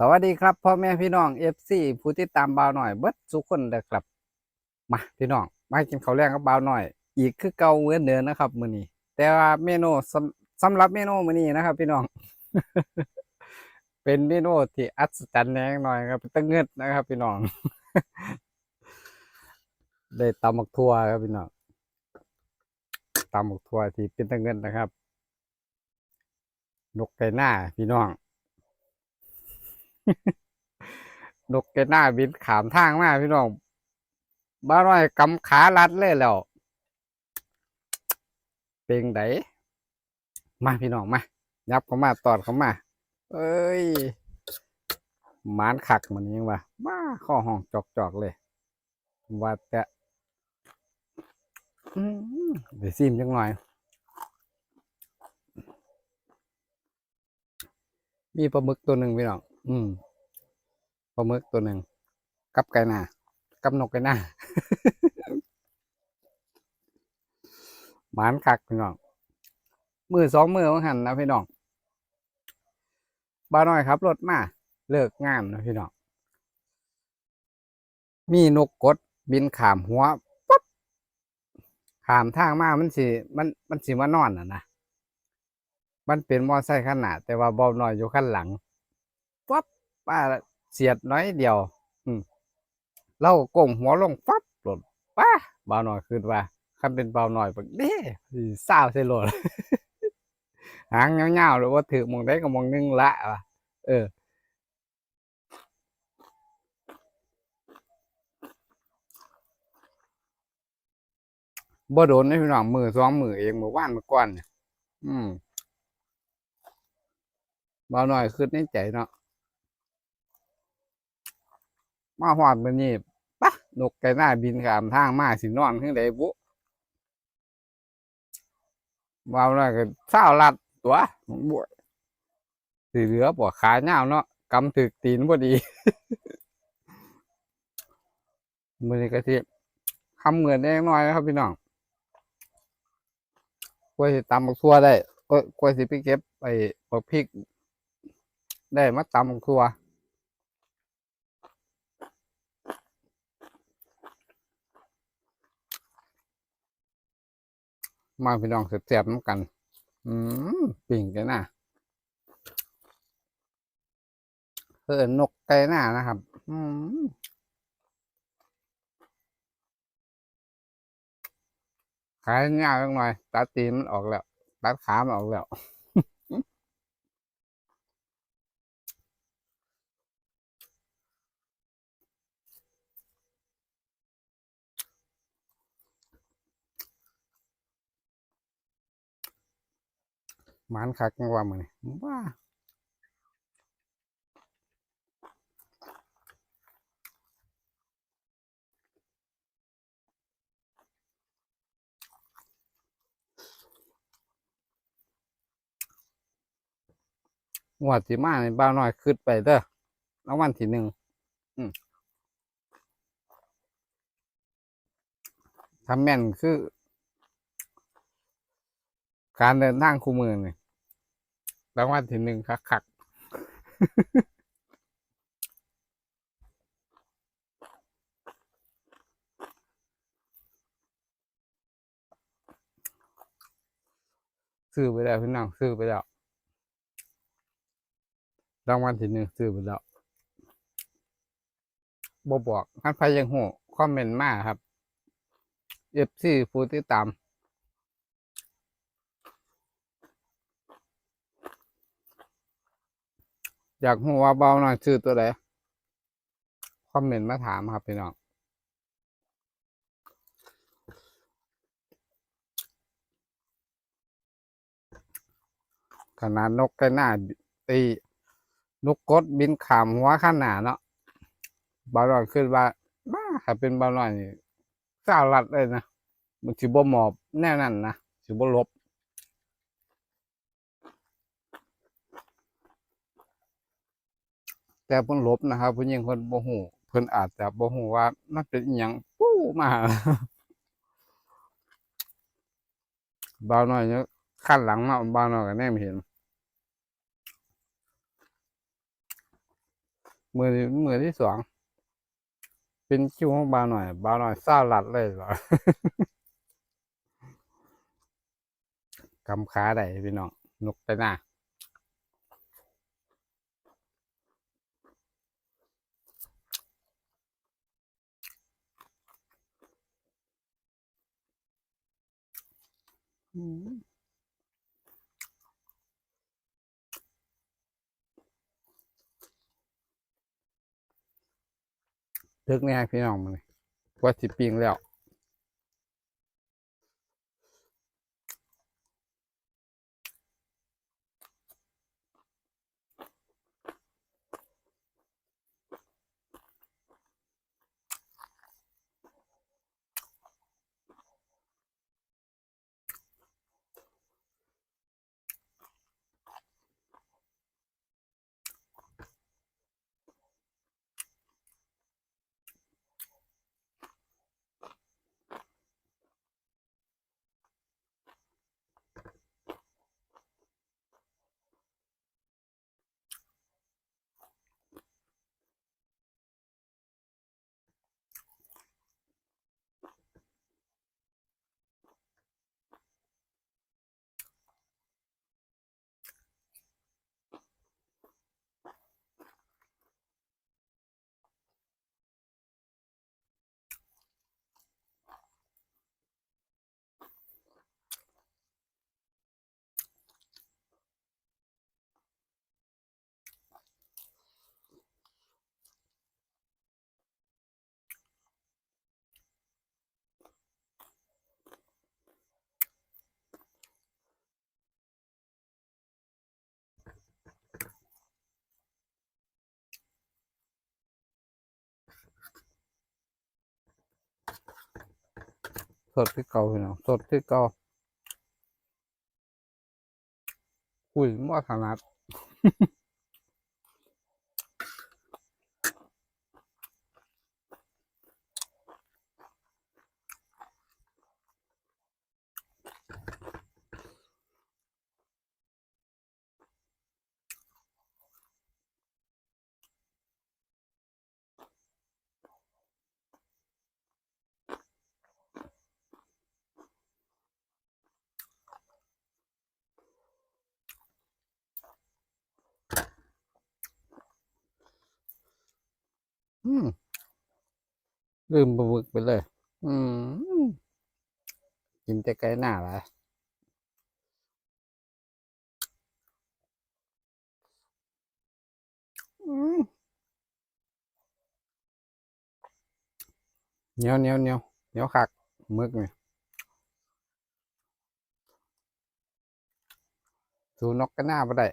สวัสดีครับพ่อแม่พี่น้องเอฟซีผู้ที่ตามบ่าวหน่อยเบิดทุกคนเลยครับ มาพี่น้องมากินข้าวแรงกับบ่าวหน่อย อีกคือเก่าเหมือนเดิมนะครับมื้อนี้ แต่ว่าเมนูสำสำหรับเมนูมื้อนี้นะครับ พี่น้อง เป็นเมนูที่อัศจรรย์แน่หน่อยครับตั้งเงิดนะครับ พี่น้อง ได้ตำหมักทั่วครับพี่น้องตำหมักทั่วที่เป็นตั้งเงินนะครับนกไก่หน้าพี่น้อง นกแกหน้าบินขามทางมาพี่น้องบ้าน้อยกำขาลัดเลยแล้วเป็นไดมาพี่น้องมายับเข้ามาตอดเข้ามา เอ้ยมานขักมันยังวะบ้าข้อห้องจอกๆเลย ว่าแต่เดี๋ยวซิมจังหน่อย มีปลาหมึกตัวหนึ่งพี่น้อง อืมปลาหมึกตัวหนึ่งกับไก่หน้ากับนกไก่หน้าหมานคักพี่น้องมือสองมือของหันนะพี่น้องบ้าน้อยครับรถมาเลิกงานนะพี่น้องมีนกกดบินขามหัวปั๊บขามทางมามันสิมันมันสิมานอนอะนะมันเป็นมอไซค์ขนาดแต่ว่าเบาหน่อยอยู่ข้างหลัง ปั๊บป้าเสียดน้อยเดียว อืมเราก็ก้มหัวลงปั๊บหล่นป้าเบาหน่อยขึ้นว่าคันเป็นเบาหน่อยปักเด้สิเศร้าวใส่หล่นหางเงาๆหรือว่าถือมองได้ก็มองนึงละว่ะเออบ่โดนในพี่น้องมือสองมือเองเมื่อวานเมื่อก่อนเนี่ยอืมเบาหน่อยขึ้นในใจเนาะ มาหอดมันนี่ปะนกไก่หน้าบินขามทางมาสินอนขึ้นไดบุเบาหน่อยก็เศร้าลัดตัวบวสีเหลือปวดขาเน่าเนาะกำถึกตีนพอดีมือนี้ก็ที่ทำเงินได้น้อยนะครับพี่น้องกล้วยสิตำบักทั่วได้กล้วยสิไปเก็บไปบักพริก ได้มาตำครัว มาพี่น้องเสียบๆน้ำกัน อืมปิ่งกันนะเออนกไก่หน้านะครับ อืมขายง่ายจังหน่อย ตัดตีนมันออกแล้ว ตัดขามันออกแล้ว หมานคักจังว่ามือนี่ว้างวดที่มาในบ้าน้อยขึ้นไปเด้อรางวัลที่หนึ่งทำแม่นคือ การเดินทางคู่มือนี่รางวัลที่หนึ่งคักคักซื้อไปแล้วพี่น้องซื้อไปแล้วรางวัลที่หนึ่งซื้อไปแล้วบอบอกท่านพยังหูคอมเมนต์มาครับเอฟซีผู้ติดตาม อยากหัวเบาหน่อยชื่อตัวใดคอมเมนต์มาถามครับพี่น้องขนาดนกไก่หน้าตีนกกดบินขามหัวข้างหน้าเนาะเบาหน่อยขึ้นว่าบ้าถ้าเป็นเบาหน่อยนี่สาวรัดเลยนะมันสิบ่หมอบแน่นั่นนะสิบ่ลบ แต่เพิ่นหลบนะครับเพิ่นยิงเพิ่นบ่ฮู้เพิ่นอาจจะบ่ฮู้ว่ามันเป็นอิหยังปู้มาบ่าวน้อยเนี่ยขั้นหลังมาบ่าวน้อยก็แน่ไม่เห็นมือมือที่สองเป็นคิวของบาวหน่อย บาวหน่อยเศร้าลัดเลยหรอกำขาได้พี่น้องนกไปหน้า เลิกเนี่ยพี่น้องมันว่าสิปิงแล้ว สดที่เก่าพี่น้องสดที่เก่าคุยมั่วขนาด อืม ลืมปลาหมึกไปเลย อืมกินแต่ไก่หน้าละอืมเหนียวเหนียวเหนียวเหนียวคักมึกเนี่ยสูนกก็หน้าไปได้